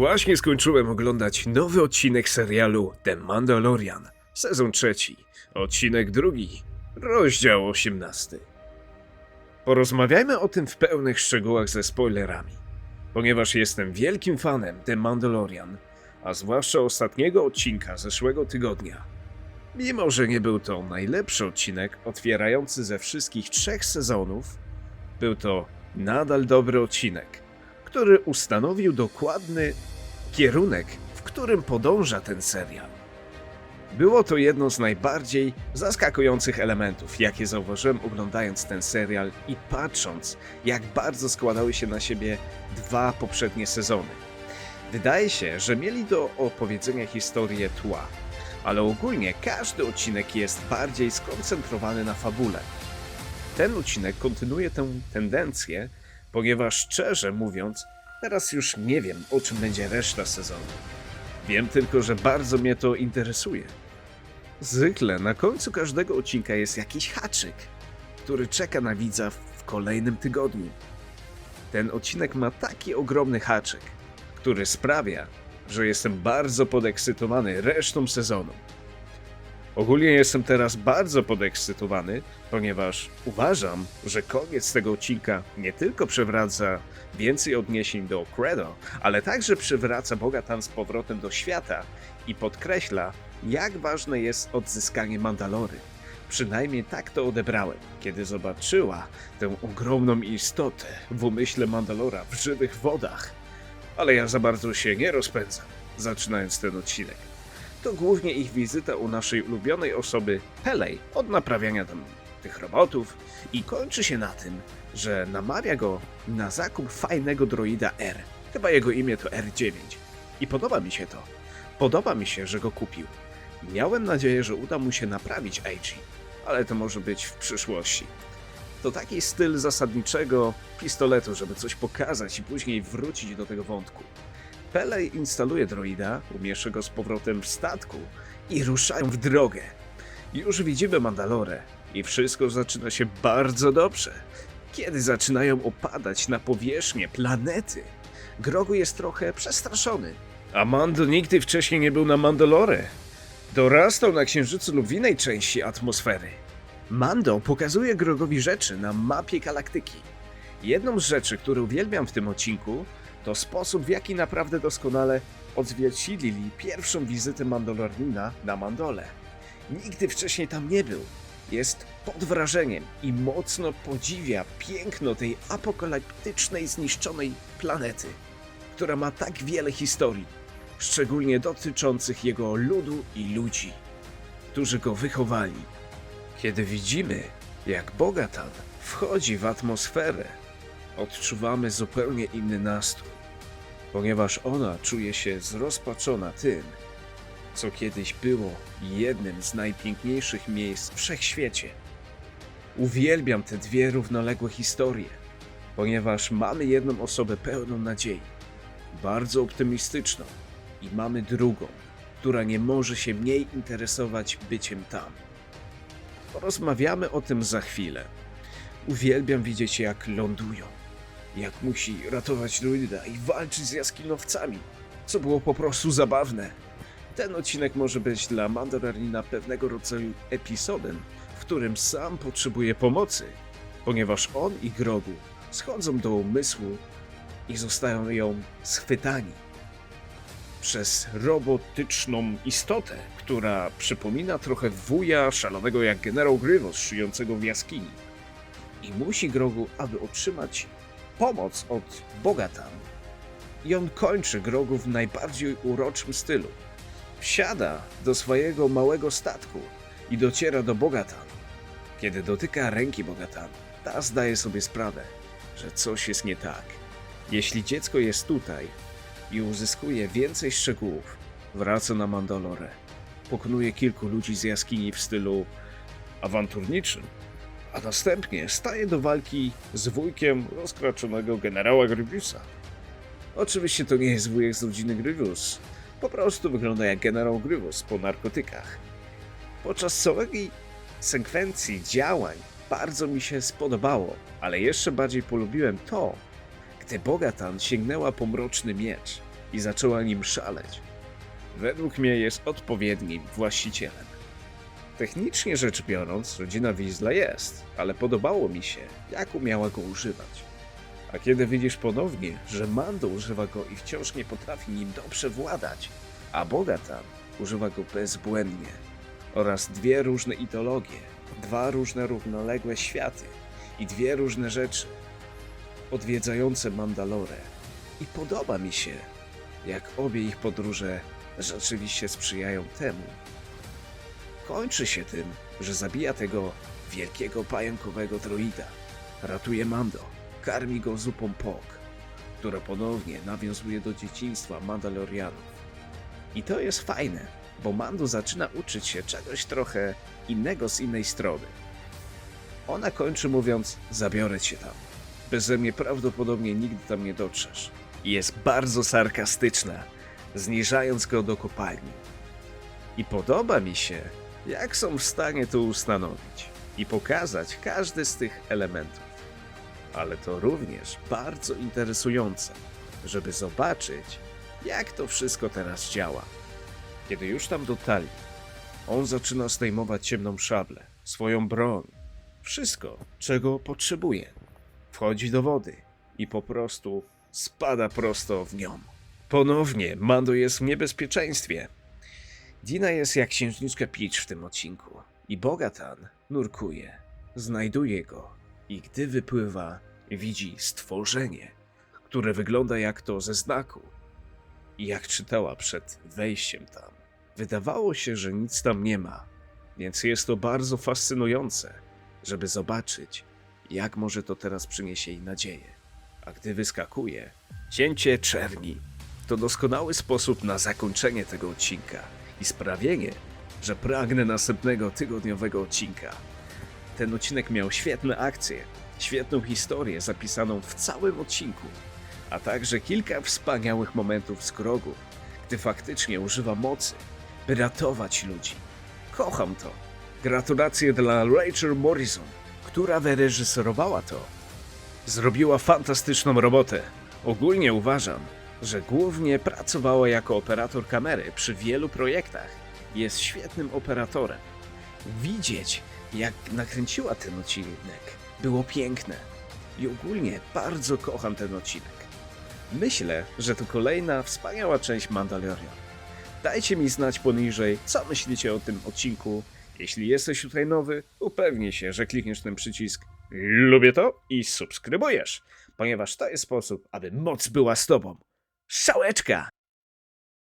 Właśnie skończyłem oglądać nowy odcinek serialu The Mandalorian, sezon trzeci, odcinek drugi, rozdział osiemnasty. Porozmawiajmy o tym w pełnych szczegółach ze spoilerami, ponieważ jestem wielkim fanem The Mandalorian, a zwłaszcza ostatniego odcinka zeszłego tygodnia. Mimo, że nie był to najlepszy odcinek otwierający ze wszystkich trzech sezonów, był to nadal dobry odcinek, który ustanowił dokładny kierunek, w którym podąża ten serial. Było to jedno z najbardziej zaskakujących elementów, jakie zauważyłem oglądając ten serial i patrząc, jak bardzo składały się na siebie dwa poprzednie sezony. Wydaje się, że mieli do opowiedzenia historię tła, ale ogólnie każdy odcinek jest bardziej skoncentrowany na fabule. Ten odcinek kontynuuje tę tendencję, ponieważ szczerze mówiąc, teraz już nie wiem, o czym będzie reszta sezonu. Wiem tylko, że bardzo mnie to interesuje. Zwykle na końcu każdego odcinka jest jakiś haczyk, który czeka na widza w kolejnym tygodniu. Ten odcinek ma taki ogromny haczyk, który sprawia, że jestem bardzo podekscytowany resztą sezonu. Ogólnie jestem teraz bardzo podekscytowany, ponieważ uważam, że koniec tego odcinka nie tylko przywraca więcej odniesień do Credo, ale także przywraca Bogatan z powrotem do świata i podkreśla, jak ważne jest odzyskanie Mandalory. Przynajmniej tak to odebrałem, kiedy zobaczyła tę ogromną istotę w umyśle Mandalora w żywych wodach. Ale ja za bardzo się nie rozpędzam, zaczynając ten odcinek to głównie ich wizyta u naszej ulubionej osoby Pelej od naprawiania tam tych robotów i kończy się na tym, że namawia go na zakup fajnego droida R. Chyba jego imię to R9. I podoba mi się to. Podoba mi się, że go kupił. Miałem nadzieję, że uda mu się naprawić AG, ale to może być w przyszłości. To taki styl zasadniczego pistoletu, żeby coś pokazać i później wrócić do tego wątku. Pelej instaluje droida, umieszcza go z powrotem w statku i ruszają w drogę. Już widzimy Mandalorę i wszystko zaczyna się bardzo dobrze. Kiedy zaczynają opadać na powierzchnię planety, Grogu jest trochę przestraszony. A Mando nigdy wcześniej nie był na Mandalore. Dorastał na Księżycu lub w innej części atmosfery. Mando pokazuje Grogowi rzeczy na mapie galaktyki. Jedną z rzeczy, które uwielbiam w tym odcinku, to sposób, w jaki naprawdę doskonale odzwierciedlili pierwszą wizytę Mandalornina na Mandole. Nigdy wcześniej tam nie był. Jest pod wrażeniem i mocno podziwia piękno tej apokaliptycznej, zniszczonej planety, która ma tak wiele historii, szczególnie dotyczących jego ludu i ludzi, którzy go wychowali. Kiedy widzimy, jak Bogatan wchodzi w atmosferę, odczuwamy zupełnie inny nastrój, ponieważ ona czuje się zrozpaczona tym, co kiedyś było jednym z najpiękniejszych miejsc w wszechświecie. Uwielbiam te dwie równoległe historie, ponieważ mamy jedną osobę pełną nadziei, bardzo optymistyczną, i mamy drugą, która nie może się mniej interesować byciem tam. Porozmawiamy o tym za chwilę. Uwielbiam widzieć, jak lądują, jak musi ratować druida i walczyć z jaskinowcami, co było po prostu zabawne. Ten odcinek może być dla Mandalorina pewnego rodzaju epizodem, w którym sam potrzebuje pomocy, ponieważ on i Grogu schodzą do umysłu i zostają ją schwytani przez robotyczną istotę, która przypomina trochę wuja szalonego jak generał Grievous szyjącego w jaskini. I musi Grogu, aby otrzymać pomoc od Bogatan. I on kończy Grogu w najbardziej uroczym stylu. Wsiada do swojego małego statku i dociera do Bogatan. Kiedy dotyka ręki Bogatan, ta zdaje sobie sprawę, że coś jest nie tak. Jeśli dziecko jest tutaj i uzyskuje więcej szczegółów, wraca na Mandalore. Pokonuje kilku ludzi z jaskini w stylu awanturniczym, a następnie staje do walki z wujkiem rozkraczonego generała Grievousa. Oczywiście to nie jest wujek z rodziny Grievous, po prostu wygląda jak generał Grievous po narkotykach. Podczas całej sekwencji działań bardzo mi się spodobało, ale jeszcze bardziej polubiłem to, gdy Bogatan sięgnęła po mroczny miecz i zaczęła nim szaleć. Według mnie jest odpowiednim właścicielem. Technicznie rzecz biorąc, rodzina Weasla jest, ale podobało mi się, jak umiała go używać. A kiedy widzisz ponownie, że Mando używa go i wciąż nie potrafi nim dobrze władać, a Bogatan używa go bezbłędnie, oraz dwie różne ideologie, dwa różne równoległe światy i dwie różne rzeczy odwiedzające Mandalore. I podoba mi się, jak obie ich podróże rzeczywiście sprzyjają temu. Kończy się tym, że zabija tego wielkiego pająkowego droida, ratuje Mando, karmi go zupą pok, która ponownie nawiązuje do dzieciństwa Mandalorianów. I to jest fajne, bo Mando zaczyna uczyć się czegoś trochę innego z innej strony. Ona kończy mówiąc: Zabiorę cię tam. Beze mnie prawdopodobnie nigdy tam nie dotrzesz. Jest bardzo sarkastyczna, zniżając go do kopalni. I podoba mi się, jak są w stanie to ustanowić i pokazać każdy z tych elementów. Ale to również bardzo interesujące, żeby zobaczyć, jak to wszystko teraz działa. Kiedy już tam dotarli, on zaczyna zdejmować ciemną szablę, swoją broń, wszystko, czego potrzebuje. Wchodzi do wody i po prostu spada prosto w nią. Ponownie Mando jest w niebezpieczeństwie. Dina jest jak księżniczka Peach w tym odcinku. I Bogatan nurkuje, znajduje go. I gdy wypływa, widzi stworzenie, które wygląda jak to ze znaku. I jak czytała przed wejściem tam. Wydawało się, że nic tam nie ma, więc jest to bardzo fascynujące, żeby zobaczyć, jak może to teraz przyniesie jej nadzieję. A gdy wyskakuje, cięcie czerni. To doskonały sposób na zakończenie tego odcinka i sprawienie, że pragnę następnego tygodniowego odcinka. Ten odcinek miał świetne akcje, świetną historię zapisaną w całym odcinku, a także kilka wspaniałych momentów z Grogu, gdy faktycznie używa mocy, by ratować ludzi. Kocham to. Gratulacje dla Rachel Morrison, która wyreżyserowała to. Zrobiła fantastyczną robotę. Ogólnie uważam, że głównie pracowała jako operator kamery przy wielu projektach. Jest świetnym operatorem. Widzieć, jak nakręciła ten odcinek, było piękne. I ogólnie bardzo kocham ten odcinek. Myślę, że to kolejna wspaniała część Mandalorian. Dajcie mi znać poniżej, co myślicie o tym odcinku. Jeśli jesteś tutaj nowy, upewnij się, że klikniesz ten przycisk Lubię to i subskrybujesz, ponieważ to jest sposób, aby moc była z tobą. Szałeczka!